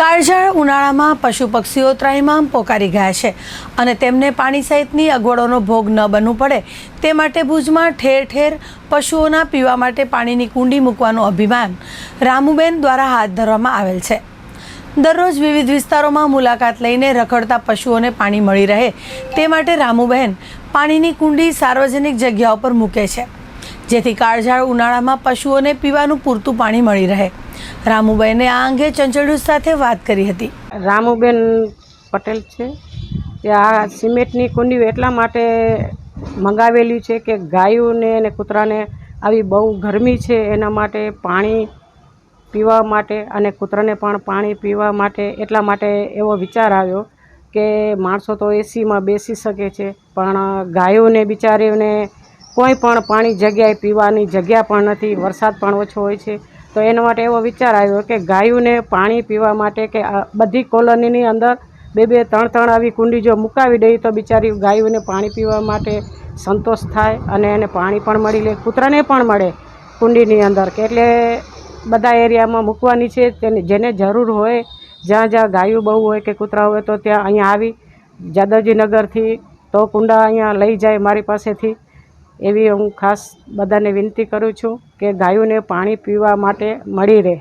કાળઝાળ ઉનાળામાં પશુ પક્ષીઓ ત્રાહિમામ પોકારી ગયા છે અને તેમને પાણી સહિતની અગવડોનો ભોગ ન બનવું પડે તે માટે ભુજમાં ઠેર ઠેર પશુઓના પીવા માટે પાણીની કુંડી મૂકવાનું અભિયાન રામુબેન દ્વારા હાથ ધરવામાં આવેલ છે. દરરોજ વિવિધ વિસ્તારોમાં મુલાકાત લઈને રખડતા પશુઓને પાણી મળી રહે તે માટે રામુબહેન પાણીની કુંડી સાર્વજનિક જગ્યાઓ પર મૂકે છે, જેથી કાળઝાળ ઉનાળામાં પશુઓને પીવાનું પૂરતું પાણી મળી રહે. રામુબહેને આ અંગે ચંચળ સાથે વાત કરી હતી. રામુબેન પટેલ છે કે આ સિમેન્ટની કુંડીઓ એટલા માટે મંગાવેલી છે કે ગાયોને અને કૂતરાને આવી બહુ ગરમી છે, એના માટે પાણી પીવા માટે અને કૂતરાને પણ પાણી પીવા માટે એટલા માટે એવો વિચાર આવ્યો કે માણસો તો એસીમાં બેસી શકે છે, પણ ગાયોને બિચારીઓને કોઈ પણ પાણી જગ્યાએ પીવાની જગ્યા પણ નથી, વરસાદ પણ ઓછો હોય છે. તો એના માટે એવો વિચાર આવ્યો કે ગાયોને પાણી પીવા માટે કે બધી કોલોનીની અંદર બે બે ત્રણ ત્રણ આવી કુંડી જો મુકાવી દઈએ તો બિચારી ગાયોને પાણી પીવા માટે સંતોષ થાય અને એને પાણી પણ મળી લે, કૂતરાને પણ મળે કુંડીની અંદર કે એટલે બધા એરિયામાં મૂકવાની છે, તેને જેને જરૂર હોય, જ્યાં જ્યાં ગાયો બહુ હોય કે કૂતરા હોય તો ત્યાં અહીંયા આવી, જાદવજીનગરથી તો કુંડા અહીંયા લઈ જાય મારી પાસેથી એવી હું ખાસ બધાને વિનંતી કરું છું કે ગાયોને પાણી પીવા માટે મળી રહે.